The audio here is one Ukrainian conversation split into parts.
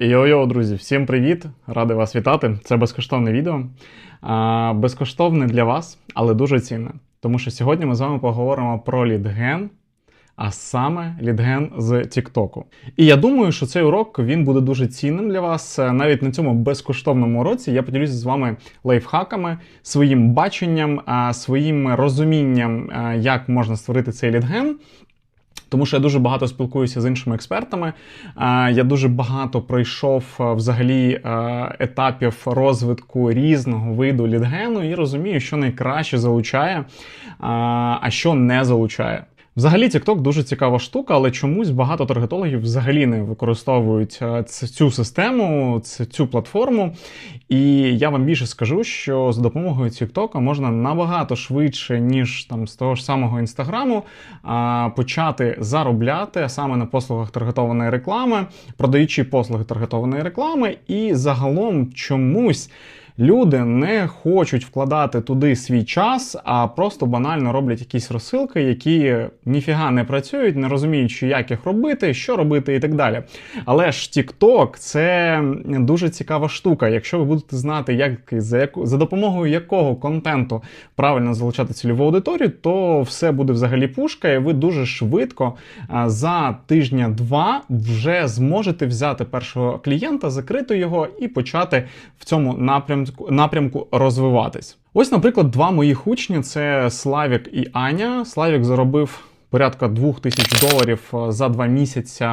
Йо-йо, друзі, всім привіт! Радий вас вітати. Це безкоштовне відео. Безкоштовне для вас, але дуже цінне. Тому що сьогодні ми з вами поговоримо про лідген, а саме лідген з Тіктоку. І я думаю, що цей урок він буде дуже цінним для вас. Е, Навіть на цьому безкоштовному уроці я поділюся з вами лайфхаками, своїм баченням, своїм розумінням, як можна створити цей лідген. Тому що я дуже багато спілкуюся з іншими експертами. Я дуже багато пройшов е, взагалі е, етапів розвитку різного виду лідгену і розумію, що найкраще залучає, а що не залучає. Взагалі, TikTok дуже цікава штука, але чомусь багато таргетологів взагалі не використовують е, цю систему, цю платформу. І я вам більше скажу, що за допомогою TikTok можна набагато швидше, ніж там з того ж самого інстаграму, почати заробляти саме на послугах таргетованої реклами, продаючи послуги таргетованої реклами, і загалом чомусь. Люди не хочуть вкладати туди свій час, а просто банально роблять якісь розсилки, які ніфіга не працюють, не розуміючи, як їх робити, що робити і так далі. Але ж TikTok – це дуже цікава штука. Якщо ви будете знати, як за яку за допомогою якого контенту правильно залучати цільову аудиторію, то все буде взагалі пушка, і ви дуже швидко за тижня-два вже зможете взяти першого клієнта, закрити його і почати в цьому напрямку напрямку розвиватись. Ось, наприклад, два моїх учні: це Славік і Аня. Славік заробив порядка 2000 доларів е, за два місяці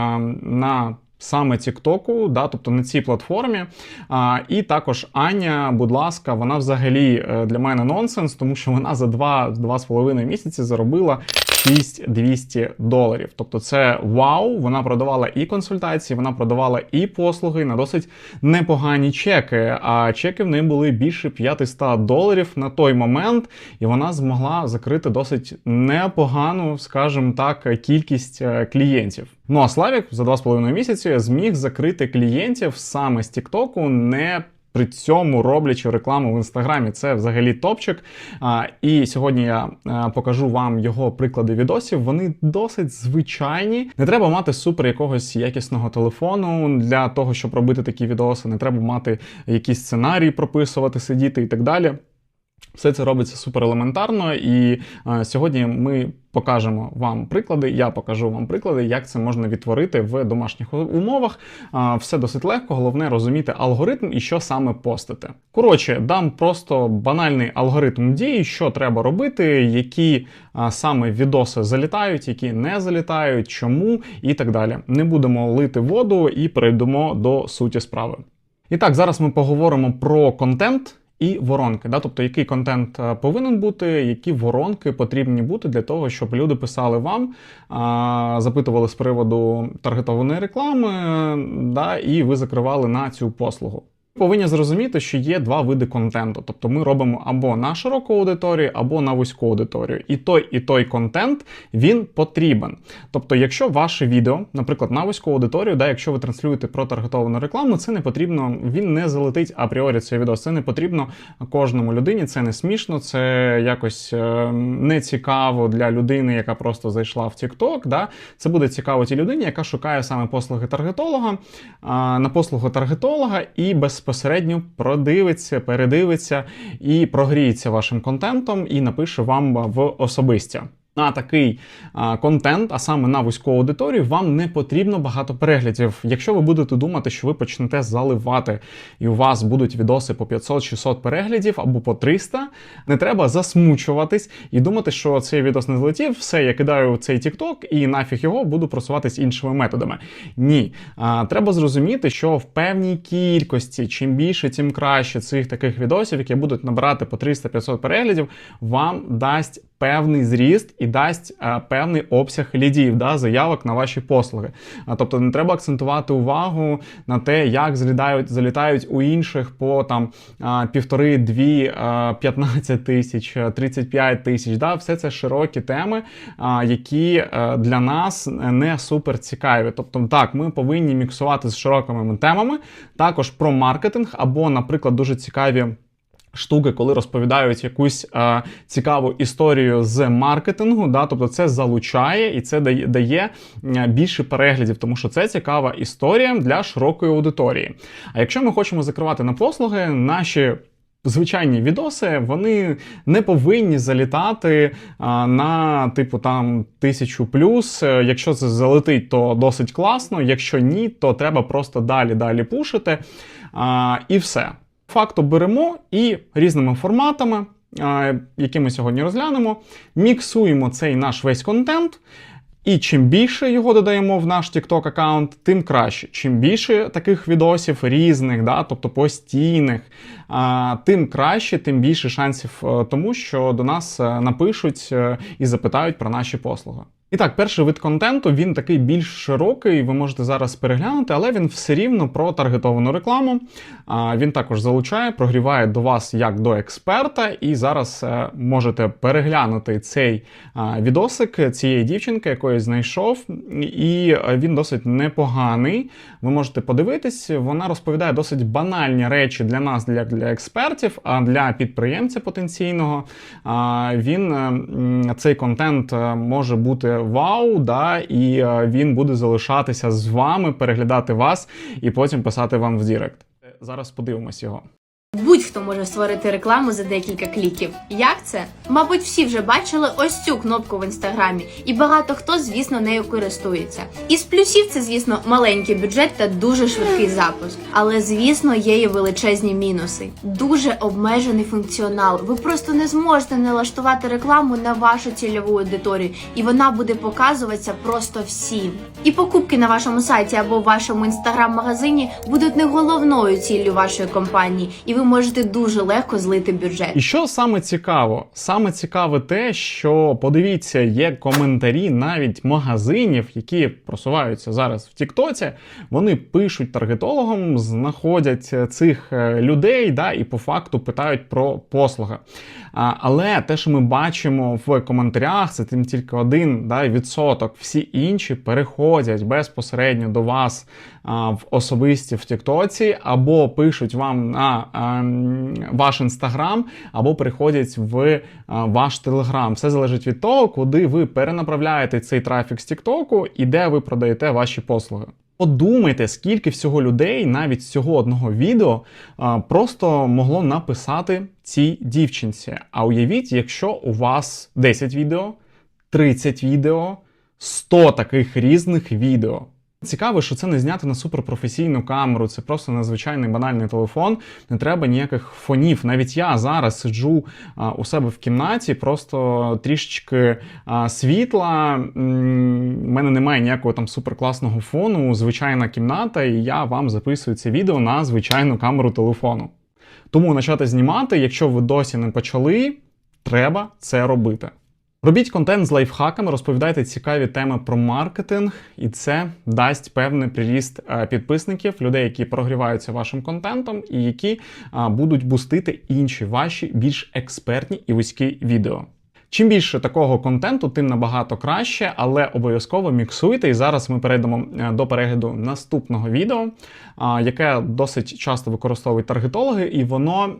на саме Тіктоку, да, тобто на цій платформі. А, і також Аня, будь ласка, вона взагалі е, для мене нонсенс, тому що вона за 2-2,5 місяці заробила 6200 доларів. Тобто це вау. Вона продавала і консультації, вона продавала і послуги на досить непогані чеки. А чеки в неї були більше 500 доларів на той момент, і вона змогла закрити досить непогану, скажімо так, кількість е, клієнтів. Ну а Славік за 2,5 місяці зміг закрити клієнтів саме з Тіктоку, не при цьому роблячи рекламу в інстаграмі. Це взагалі топчик. І сьогодні я покажу вам його приклади відосів. Вони досить звичайні. Не треба мати супер якогось якісного телефону для того, щоб робити такі відоси. Не треба мати якісь сценарії прописувати, сидіти і так далі. Все це робиться супер елементарно, і е, сьогодні ми покажемо вам приклади. Я покажу вам приклади, як це можна відтворити в домашніх умовах. Е, все досить легко, головне розуміти алгоритм і що саме постити. Коротше, дам просто банальний алгоритм дії, що треба робити, які е, саме відоси залітають, які не залітають, чому і так далі. Не будемо лити воду і перейдемо до суті справи. І так, зараз ми поговоримо про контент і воронки. Да? Тобто, який контент е, повинен бути, які воронки потрібні бути для того, щоб люди писали вам, запитували з приводу таргетованої реклами, да? і ви закривали на цю послугу. Повинні зрозуміти, що є два види контенту. Тобто ми робимо або на широку аудиторію, або на вузьку аудиторію. І той, і той контент він потрібен. Тобто, якщо ваше відео, наприклад, на вузьку аудиторію, да, якщо ви транслюєте про таргетовану рекламу, це не потрібно, він не залетить апріорі цей відео. Це не потрібно кожному людині, це не смішно, це якось е, не цікаво для людини, яка просто зайшла в TikTok. Да? Це буде цікаво тій людині, яка шукає саме послуги таргетолога, а, на послугу таргетолога і безпосередньо продивиться, передивиться і прогріється вашим контентом і напише вам в особистя. На такий а, контент, а саме на вузьку аудиторію, вам не потрібно багато переглядів. Якщо ви будете думати, що ви почнете заливати, і у вас будуть відоси по 500-600 переглядів або по 300, не треба засмучуватись і думати, що цей відос не злетів, все, я кидаю в цей TikTok і нафіг його буду просуватись іншими методами. Ні, а, треба зрозуміти, що в певній кількості, чим більше, тим краще цих таких відосів, які будуть набирати по 300-500 переглядів, вам дасть певний зріст і дасть е, певний обсяг лідів, да, заявок на ваші послуги. Тобто не треба акцентувати увагу на те, як залітають, залітають у інших по там а, півтори, дві, а, 15 тисяч, а, 35 тисяч. Да, все це широкі теми, які а, для нас не супер цікаві. Тобто, так, ми повинні міксувати з широкими темами, також про маркетинг або, наприклад, дуже цікаві. Штуки, коли розповідають якусь е, цікаву історію з маркетингу. Да, тобто це залучає і це дає, дає е, більше переглядів, тому що це цікава історія для широкої аудиторії. А якщо ми хочемо закривати на послуги, наші звичайні відоси вони не повинні залітати а, на типу там тисячу плюс. Е, Якщо це залетить, то досить класно. Якщо ні, то треба просто далі далі пушити. А, і все. Факту беремо і різними форматами, які ми сьогодні розглянемо, міксуємо цей наш весь контент. І чим більше його додаємо в наш TikTok аккаунт, тим краще. Чим більше таких відосів різних, да, тобто постійних, тим краще, тим більше шансів е, тому, що до нас е, напишуть е, і запитають про наші послуги. І так, перший вид контенту він такий більш широкий, ви можете зараз переглянути, але він все рівно про таргетовану рекламу. Він також залучає, прогріває до вас як до експерта, і зараз е, можете переглянути цей відосик цієї дівчинки, якої знайшов, і е, він досить непоганий. Ви можете подивитись, вона розповідає досить банальні речі для нас, для, для експертів, а для підприємця потенційного. Він е, цей контент е, може бути вау, да, і е, він буде залишатися з вами, переглядати вас і потім писати вам в Дірект. Зараз подивимось його. Будь-хто може створити рекламу за декілька кліків. Як це? Мабуть, всі вже бачили ось цю кнопку в інстаграмі, і багато хто, звісно, нею користується. Із плюсів це, звісно, маленький бюджет та дуже швидкий запуск. Але, звісно, є і величезні мінуси. Дуже обмежений функціонал. Ви просто не зможете налаштувати рекламу на вашу цільову аудиторію, і вона буде показуватися просто всім. І покупки на вашому сайті або в вашому інстаграм-магазині будуть не головною ціллю вашої компанії, і ви можете дуже легко злити бюджет. І що саме цікаво? Саме цікаве те, що подивіться, є коментарі навіть магазинів, які просуваються зараз в Тіктоці. Вони пишуть таргетологам, знаходять цих е, людей, да, і по факту питають про послуги. Але те, що ми бачимо в коментарях, це тим тільки один да, відсоток. Всі інші переходять безпосередньо до вас в особисті в Тіктоці, або пишуть вам на ваш інстаграм, або приходять в ваш телеграм. Все залежить від того, куди ви перенаправляєте цей трафік з Тіктоку і де ви продаєте ваші послуги. Подумайте, скільки всього людей навіть з цього одного відео просто могло написати цій дівчинці. А уявіть, якщо у вас 10 відео, 30 відео, 100 таких різних відео. Цікаво, що це не зняти на суперпрофесійну камеру, це просто надзвичайний банальний телефон. Не треба ніяких фонів. Навіть я зараз сиджу а, у себе в кімнаті, просто трішечки а, світла. У мене немає ніякого там суперкласного фону, звичайна кімната, і я вам записую це відео на звичайну камеру телефону. Тому почати знімати, якщо ви досі не почали, треба це робити. Робіть контент з лайфхаками, розповідайте цікаві теми про маркетинг, і це дасть певний приріст е, підписників, людей, які прогріваються вашим контентом, і які будуть бустити інші ваші більш експертні і вузькі відео. Чим більше такого контенту, тим набагато краще, але обов'язково міксуйте. І зараз ми перейдемо е, до перегляду наступного відео, яке досить часто використовують таргетологи, і воно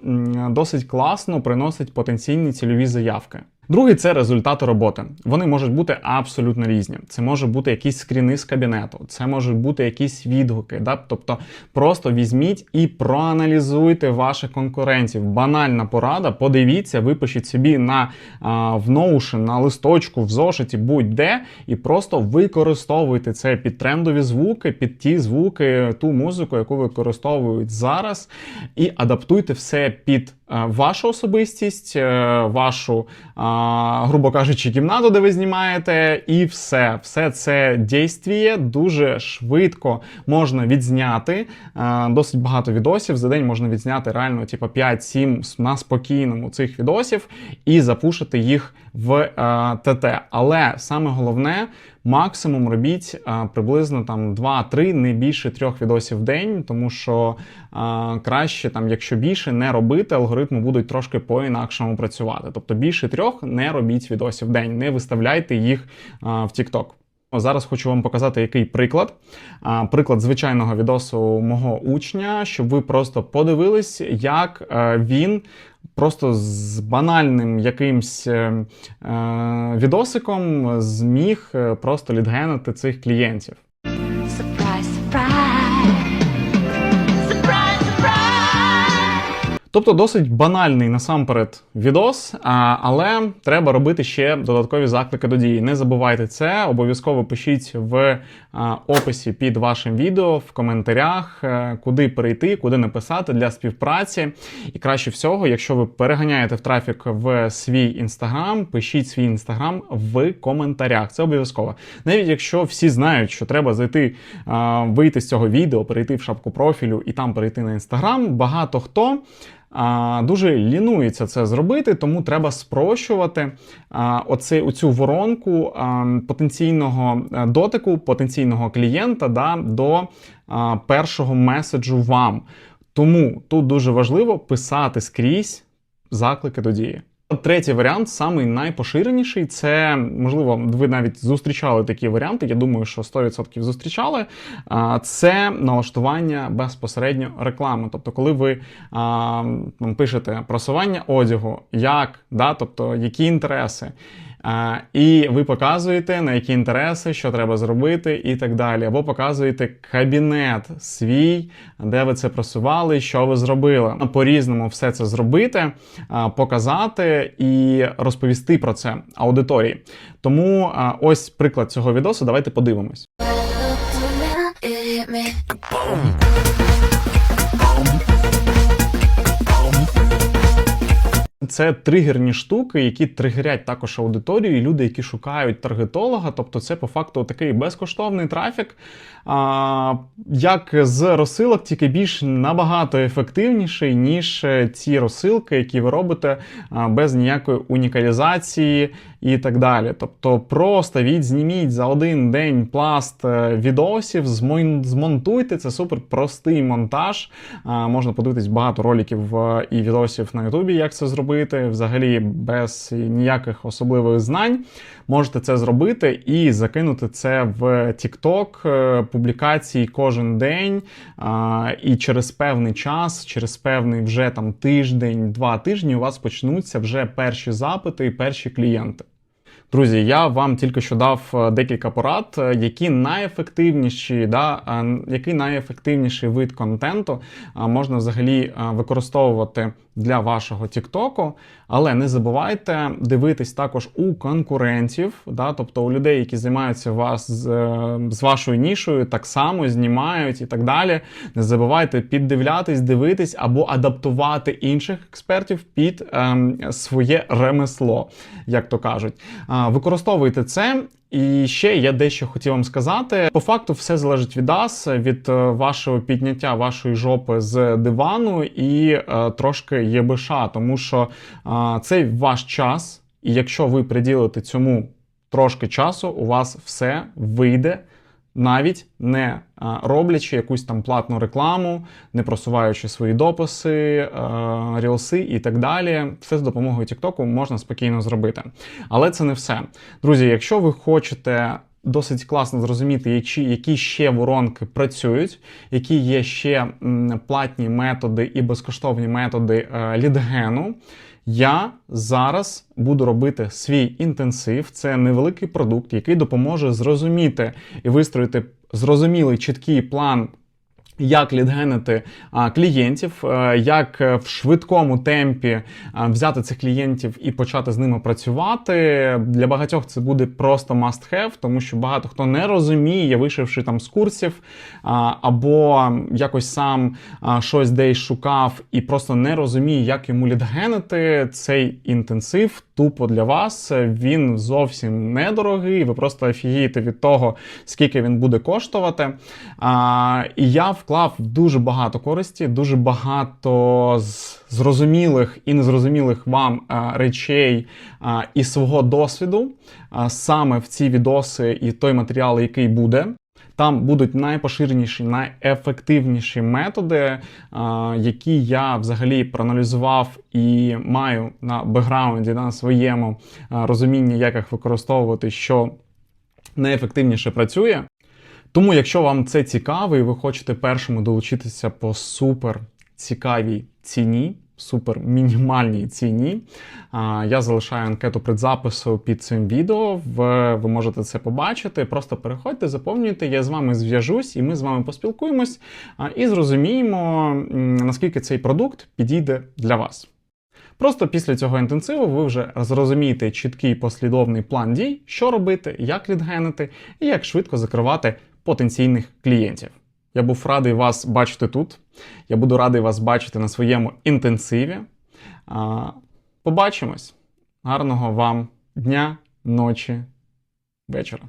досить класно приносить потенційні цільові заявки. Другий це результати роботи. Вони можуть бути абсолютно різні. Це може бути якісь скріни з кабінету, це можуть бути якісь відгуки. Да? Тобто просто візьміть і проаналізуйте ваших конкурентів. Банальна порада. Подивіться, випишіть собі на а, в Notion, на листочку, в зошиті, будь-де, і просто використовуйте це під трендові звуки, під ті звуки, ту музику, яку використовують зараз, і адаптуйте все під вашу особистість, е, вашу, грубо кажучи, кімнату, де ви знімаєте, і все. Все це дійствіє дуже швидко можна відзняти. Е, Досить багато відосів за день можна відзняти реально, типу 5-7 на спокійному цих відосів і запушити їх в е, ТТ. Але саме головне. Максимум робіть а, приблизно там 2-3, не більше трьох відосів в день, тому що а, краще, там, якщо більше, не робити, алгоритми будуть трошки по-інакшому працювати. Тобто більше трьох не робіть відосів в день, не виставляйте їх а, в TikTok. Зараз хочу вам показати, який приклад. Приклад звичайного відосу мого учня, щоб ви просто подивились, як е, він просто з банальним якимсь е, е, відосиком зміг просто лідгенити цих клієнтів. Тобто досить банальний насамперед відос, але треба робити ще додаткові заклики до дії. Не забувайте це, обов'язково пишіть в описі під вашим відео, в коментарях, е, куди перейти, куди написати для співпраці. І краще всього, якщо ви переганяєте в трафік в свій інстаграм, пишіть свій інстаграм в коментарях. Це обов'язково. Навіть якщо всі знають, що треба зайти, вийти з цього відео, перейти в шапку профілю і там перейти на інстаграм, багато хто дуже лінується це зробити, тому треба спрощувати а, оце, оцю воронку потенційного е, дотику, потенційного клієнта да, до першого меседжу вам. Тому тут дуже важливо писати скрізь заклики до дії. Третій варіант, самий найпоширеніший, це можливо, ви навіть зустрічали такі варіанти. Я думаю, що 100% зустрічали. Це налаштування безпосередньо реклами. Тобто, коли ви там, пишете просування одягу, як, да, тобто які інтереси. А, і ви показуєте, на які інтереси, що треба зробити, і так далі. Або показуєте кабінет свій, де ви це просували, що ви зробили. По-різному все це зробити, показати і розповісти про це аудиторії. Тому ось приклад цього відосу. Давайте подивимось. Це тригерні штуки, які тригерять також аудиторію, і люди, які шукають таргетолога. Тобто, це по факту такий безкоштовний трафік, а, як з розсилок, тільки більш набагато ефективніший, ніж ці розсилки, які ви робите без ніякої унікалізації і так далі. Тобто, просто від зніміть за один день пласт е, відосів, змон- змонтуйте. Це супер простий монтаж. А, Можна подивитись багато роликів е, і відосів на Ютубі, як це зробити. Взагалі без ніяких особливих знань. Можете це зробити і закинути це в TikTok, е, публікації кожен день. І через певний час, через певний вже там тиждень, два тижні у вас почнуться вже перші запити і перші клієнти. Друзі, я вам тільки що дав е, декілька порад, е, які найефективніші, да, е, який найефективніший вид контенту можна взагалі використовувати для вашого Тіктоку. Але не забувайте дивитись також у конкурентів, да, тобто у людей, які займаються вас з, е, з вашою нішою, так само знімають і так далі. Не забувайте піддивлятись, дивитись або адаптувати інших експертів під ем, своє ремесло, як то кажуть. Використовуйте це. І ще я дещо хотів вам сказати. По факту, все залежить від вас, від е, вашого підняття вашої жопи з дивану і е, трошки ЄБШ, тому що е, цей ваш час, і якщо ви приділите цьому трошки часу, у вас все вийде. Навіть не роблячи якусь там платну рекламу, не просуваючи свої дописи, е, рілси і так далі, все з допомогою TikTok можна спокійно зробити. Але це не все. Друзі, якщо ви хочете досить класно зрозуміти, які, які ще воронки працюють, які є ще платні методи і безкоштовні методи е, лідгену. Я зараз буду робити свій інтенсив. Це невеликий продукт, який допоможе зрозуміти і вистроїти зрозумілий чіткий план. Як лідгенити клієнтів, е, як е, в швидкому темпі взяти цих клієнтів і почати з ними працювати. Для багатьох це буде просто must have, тому що багато хто не розуміє, вийшовши там з курсів, або якось сам щось десь шукав і просто не розуміє, як йому лідгенити цей інтенсив. Тупо для вас він зовсім недорогий. Ви просто офігієте від того, скільки він буде коштувати. І я вклав дуже багато користі, дуже багато зрозумілих і незрозумілих вам речей і свого досвіду саме в ці відоси і той матеріал, який буде. Там будуть найпоширеніші, найефективніші методи, які я взагалі проаналізував і маю на бекграунді на своєму розумінні, як їх використовувати, що найефективніше працює. Тому, якщо вам це цікаво і ви хочете першими долучитися по супер цікавій ціні, супер мінімальній ціні, я залишаю анкету предзапису під цим відео. Ви можете це побачити. Просто переходьте, заповнюйте, я з вами зв'яжусь, і ми з вами поспілкуємось і зрозуміємо, наскільки цей продукт підійде для вас. Просто після цього інтенсиву ви вже зрозумієте чіткий послідовний план дій, що робити, як лідгенити і як швидко закривати потенційних клієнтів. Я був радий вас бачити тут. Я буду радий вас бачити на своєму інтенсиві. Побачимось. Гарного вам дня, ночі, вечора.